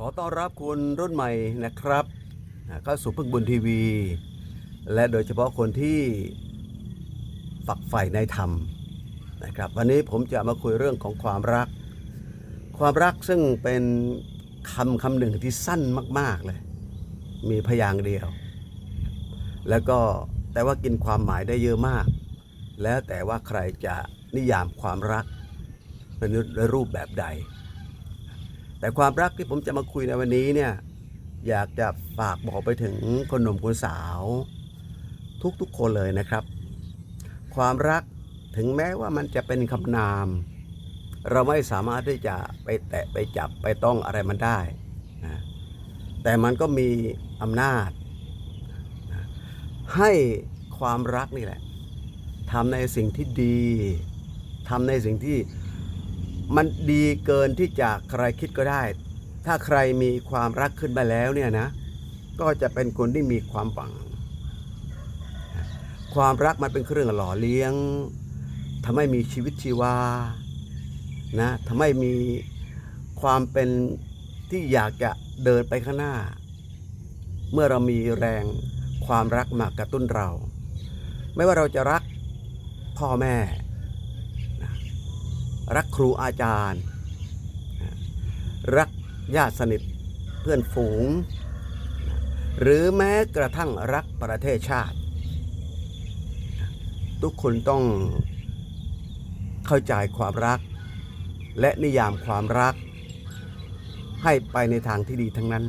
ขอต้อนรับคุณรุ่นใหม่นะครับเข้าสู่พึ่งบุญทีวี และโดยเฉพาะคนที่ฝักใฝ่ในธรรมนะครับวันนี้ผมจะมาคุยเรื่องของความรัก ความรักซึ่งเป็นคำคำหนึ่งที่สั้นมาก ๆเลย มีพยางค์เดียว แล้วก็แต่ว่ากินความหมายได้เยอะมาก แล้วแต่ว่าใครจะนิยามความรักเป็นรูปแบบใด แต่ความรักที่ผมจะมาคุยในวันนี้เนี่ยอยากจะฝากบอกไปถึงคนหนุ่มคนสาว ทุกๆคนเลยนะครับ ความรักถึงแม้ว่ามันจะเป็นคำนาม เราไม่สามารถที่จะไปแตะไปจับไปต้องอะไรมันได้นะแต่มันก็มีอำนาจนะให้ความรักนี่แหละทำในสิ่งที่ดีทำในสิ่งที่ มันดีเกินที่จะใครคิดก็ได้ ถ้าใครมีความรักขึ้นมาแล้วเนี่ยนะ ก็จะเป็นคนที่มีความหวัง ความรักมันเป็นเครื่องหล่อเลี้ยงทำให้มีชีวิตชีวา นะทำให้มีความเป็นที่อยากจะเดินไปข้างหน้า เมื่อเรามีแรงความรักมากระตุ้นเรา ไม่ว่าเราจะรักพ่อแม่ รักครูอาจารย์ รักญาติสนิทเพื่อนฝูง หรือแม้กระทั่งรักประเทศชาติ ทุกคนต้องเข้าใจความรัก และนิยามความรัก ให้ไปในทางที่ดีทั้งนั้น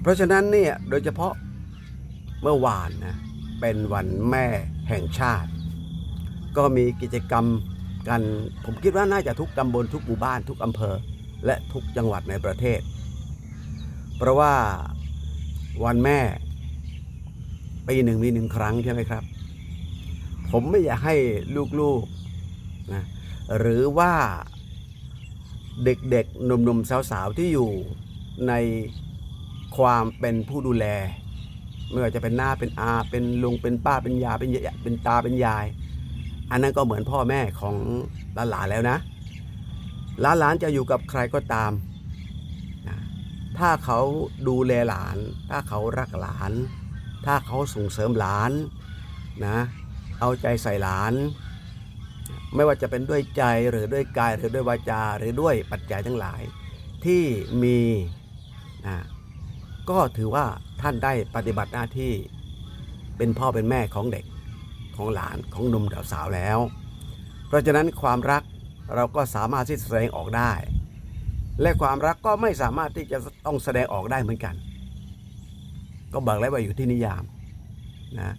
เพราะฉะนั้นเนี่ยโดยเฉพาะเมื่อวานนะเป็นวันแม่แห่งชาติ ก็มีกิจกรรม กันผมคิดว่าน่าจะทุกตำบลทุกหมู่บ้านทุกอำเภอ และทุกจังหวัดในประเทศ เพราะว่าวันแม่ปีหนึ่งมีหนึ่งครั้งใช่ไหมครับ ผมไม่อยากให้ลูกๆนะหรือว่าเด็กๆหนุ่มๆสาวๆที่อยู่ในความเป็นผู้ดูแลไม่ว่าจะเป็นหน้าเป็นอา เป็นลุงเป็นป้าเป็นยาเป็นยายเป็นตาเป็นยาย อันนั้นก็เหมือนพ่อแม่ของหลานๆแล้วนะหลานๆจะอยู่กับใครก็ตามนะถ้าเขาดูแลหลาน ถ้าเขารักหลาน ถ้าเขาส่งเสริมหลานนะเอาใจใส่หลาน ไม่ว่าจะเป็นด้วยใจหรือด้วยกายหรือด้วยวาจาหรือด้วยปัจจัยทั้งหลาย ที่มีนะก็ถือว่าท่านได้ปฏิบัติหน้าที่เป็นพ่อเป็นแม่ของเด็ก ของหลานของหนุ่มสาวแล้ว เพราะฉะนั้นความรักเราก็สามารถที่แสดงออกได้ และความรักก็ไม่สามารถที่จะต้องแสดงออกได้เหมือนกัน ก็บอกแล้วว่าอยู่ที่นิยามนะ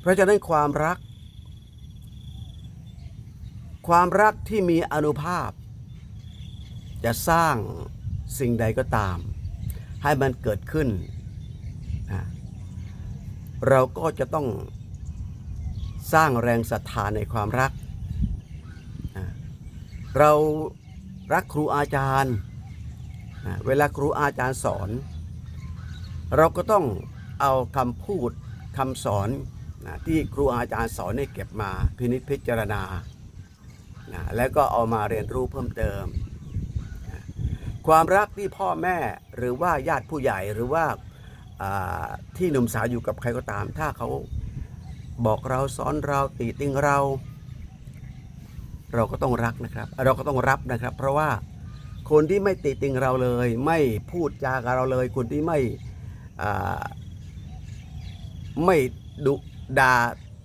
เพราะฉะนั้นความรัก ความรักที่มีอนุภาพ จะสร้างสิ่งใดก็ตาม ให้มันเกิดขึ้นนะเราก็จะต้อง สร้างแรงศรัทธาในความรัก เรารักครูอาจารย์ เวลาครูอาจารย์สอน เราก็ต้องเอาคำพูดคำสอนนะที่ครูอาจารย์สอนให้เก็บมาพินิจพิจารณานะแล้วก็เอามาเรียนรู้เพิ่มเติมนะความรักที่พ่อแม่หรือว่าญาติผู้ใหญ่หรือว่าที่หนุ่มสาวอยู่กับใครก็ตาม ถ้าเขา บอกเราสอนเราติติงเรา เราก็ต้องรักนะครับ เราก็ต้องรับนะครับ เพราะว่าคนที่ไม่ติติงเราเลย ไม่พูดจากับเราเลย คนที่ไม่ไม่ดุดา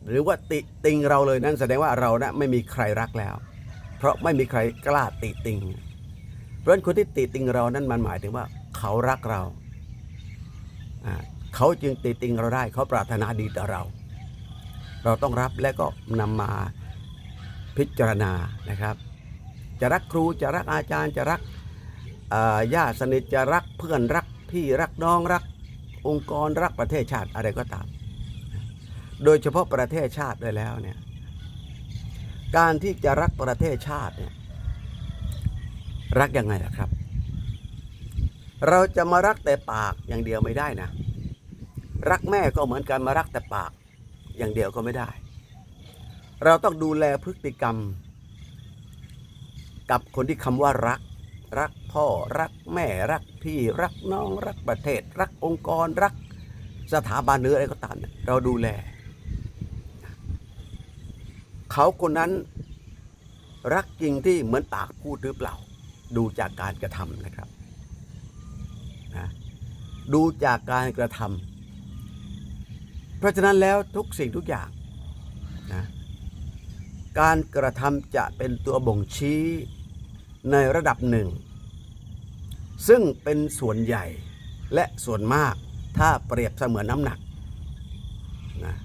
หรือว่าติติงเราเลยนั่นแสดงว่าเรานะไม่มีใครรักแล้ว เพราะไม่มีใครกล้าติติง เพราะฉะนั้นคนที่ติติงเรานั้นมันหมายถึงว่าเขารักเราอ่าเขาจึงติติงเราได้ เขาปรารถนาดีต่อเรา เราต้องรับและก็นำมาพิจารณานะครับ จะรักครูจะรักอาจารย์จะรักญาติสนิทจะรักเพื่อนรักพี่รักน้องรักองค์กรรักประเทศชาติอะไรก็ตาม โดยเฉพาะประเทศชาติด้วยแล้วเนี่ยการที่จะรักประเทศชาติเนี่ยรักยังไงล่ะครับ เราจะมารักแต่ปากอย่างเดียวไม่ได้นะ รักแม่ก็เหมือนกันมารักแต่ปาก อย่างเดียวก็ไม่ได้ เราต้องดูแลพฤติกรรม กับคนที่คำว่ารัก รักพ่อรักแม่รักพี่รักน้องรักประเทศ รักองค์กรรักสถาบันหรืออะไรก็ตามเนี่ยเราดูแล เขาคนนั้นรักจริงที่เหมือนปากพูดหรือเปล่า ดูจากการกระทำนะครับนะดูจากการกระทำ เพราะฉะนั้นแล้วทุกสิ่งทุกอย่างนะการกระทำจะเป็นตัวบ่งชี้ในระดับหนึ่ง ซึ่งเป็นส่วนใหญ่และส่วนมากถ้าเปรียบเสมือนน้ำหนักนะ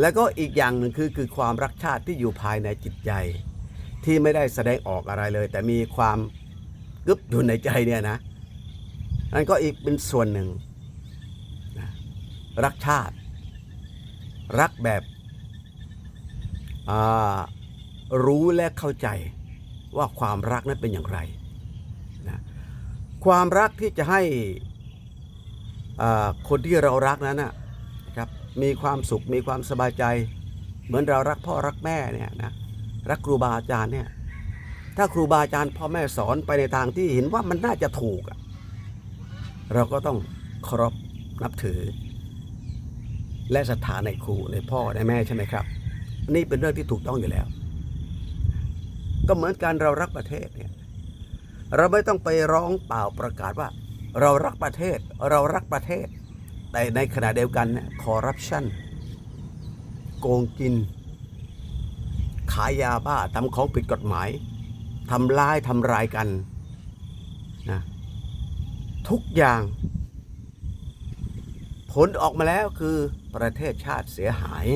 แล้วก็อีกอย่างหนึ่งคือคือความรักชาติที่อยู่ภายในจิตใจ ที่ไม่ได้แสดงออกอะไรเลย แต่มีความกึบอยู่ในใจเนี่ยนะนั่นก็อีกเป็นส่วนหนึ่งนะรักชาติ รักแบบรู้และเข้าใจว่าความรักนั้นเป็นอย่างไรนะความรักที่จะให้คนที่เรารักนั้นนะครับมีความสุขมีความสบายใจ เหมือนเรารักพ่อรักแม่เนี่ยนะรักครูบาอาจารย์เนี่ยถ้าครูบาอาจารย์พ่อแม่สอนไปในทางที่เห็นว่ามันน่าจะถูก เราก็ต้องเคารพนับถือ และศรัทธาในครูในพ่อในแม่ใช่ไหมครับ นี่เป็นเรื่องที่ถูกต้องอยู่แล้ว ก็เหมือนการเรารักประเทศเนี่ยเราไม่ต้องไปร้องเปล่าประกาศว่า เรารักประเทศเรารักประเทศ แต่ในขณะเดียวกันคอร์รัปชันโกงกิน ขายยาบ้าทำของผิดกฎหมายทำร้ายทำรายกันนะทุกอย่าง ผลออกมาแล้วคือประเทศชาติเสียหาย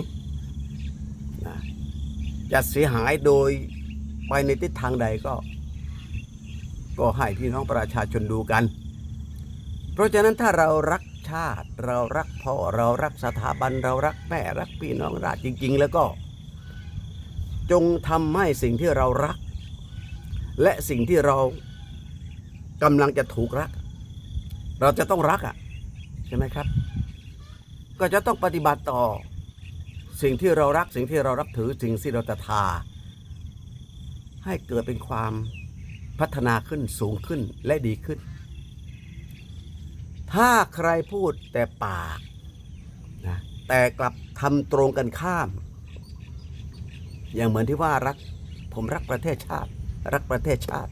นะจะเสียหายโดยไปในทิศทางใดก็ ก็ให้พี่น้องประชาชนดูกัน เพราะฉะนั้นถ้าเรารักชาติ เรารักพ่อเรารักสถาบัน เรารักแม่รักพี่น้องราชจริง ๆ แล้วก็ จงทำให้สิ่งที่เรารัก และสิ่งที่เรากำลังจะถูกรัก เราจะต้องรักอะ ใช่ไหมครับ ก็จะต้องปฏิบัติต่อ สิ่งที่เรารักสิ่งที่เรารับถือสิ่งที่เราศรัทธาให้เกิดเป็นความพัฒนาขึ้นสูงขึ้นและดีขึ้น ถ้าใครพูดแต่ปากนะแต่กลับทำตรงกันข้าม อย่างเหมือนที่ว่ารักผมรักประเทศชาติ รักประเทศชาติ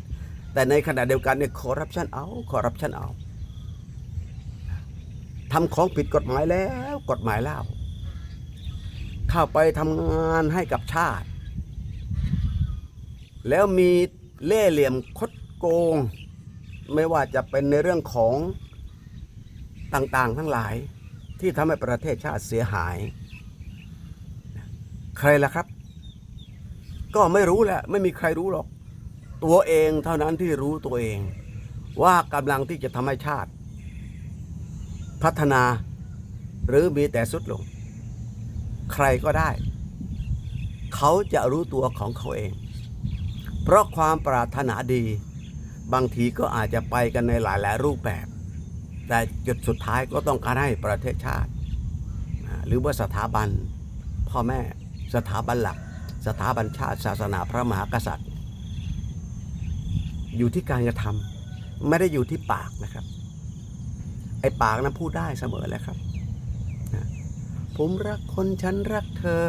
แต่ในขณะเดียวกันเนี่ยคอร์รัปชันเอาคอร์รัปชันเอา ทำของผิดกฎหมายแล้วกฎหมายเล่าเข้าไปทำงานให้กับชาติ แล้วมีเล่เหลี่ยมคดโกง ไม่ว่าจะเป็นในเรื่องของต่างๆทั้งหลายที่ทำให้ประเทศชาติเสียหาย ใครล่ะครับ ก็ไม่รู้แหละไม่มีใครรู้หรอก ตัวเองเท่านั้นที่รู้ตัวเอง ว่ากำลังที่จะทำให้ชาติ พัฒนา หรือมีแต่สุดลง ใครก็ได้ เขาจะรู้ตัวของเขาเอง เพราะความปรารถนาดี บางทีก็อาจจะไปกันในหลายๆรูปแบบ แต่จุดสุดท้ายก็ต้องการให้ประเทศชาติ หรือว่าสถาบัน พ่อแม่สถาบันหลัก สถาบันชาติศาสนาพระมหากษัตริย์ อยู่ที่การกระทำไม่ได้อยู่ที่ปากนะครับ ไอ้ปากนั้นพูดได้เสมอแหล้วครับนะผมรักคนฉันรักเธอ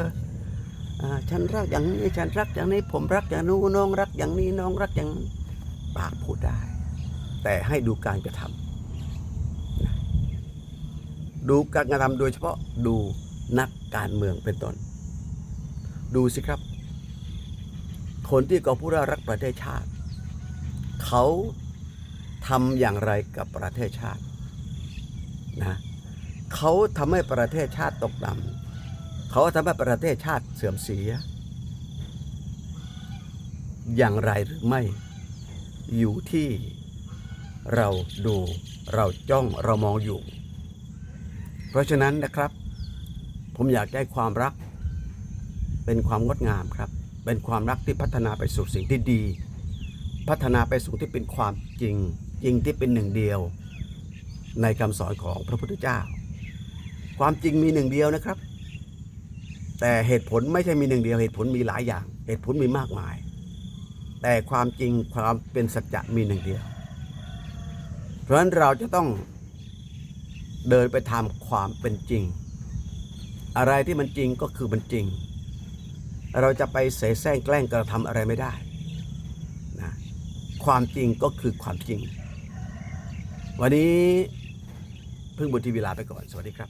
อฉันรักอย่างนี้ฉันรักอย่างนี้ ผมรักอย่างนู้นน้องรักอย่างนี้น้องรักอย่างปากพูดได้ แต่ให้ดูการกระทำนะดูการกระทำโดยเฉพาะดูนักการเมืองเป็นต้น ดูสิครับ คนที่เขาพูดว่ารักประเทศชาติ เขาทำอย่างไรกับประเทศชาติ นะเขาทำให้ประเทศชาติตกต่ำเขาทำให้ประเทศชาติเสื่อมเสีย อย่างไรหรือไม่ อยู่ที่เราดูเราจ้องเรามองอยู่ เพราะฉะนั้นนะครับ ผมอยากได้ความรัก เป็นความงดงามครับ เป็นความรักที่พัฒนาไปสู่สิ่งที่ดี พัฒนาไปสู่ที่เป็นความจริง จริงที่เป็นหนึ่งเดียว ในคำสอนของพระพุทธเจ้า ความจริงมีหนึ่งเดียวนะครับ แต่เหตุผลไม่ใช่มีหนึ่งเดียว เหตุผลมีหลายอย่าง เหตุผลมีมากมาย แต่ความจริงความเป็นสัจจะมีหนึ่งเดียว เพราะฉะนั้นเราจะต้องเดินไปทำความเป็นจริง อะไรที่มันจริงก็คือมันจริง เราจะไปเสแสร้งแกล้งกระทำอะไรไม่ได้นะความจริงก็คือความจริง วันนี้ พึ่งบนทีวีลาไปก่อน สวัสดีครับ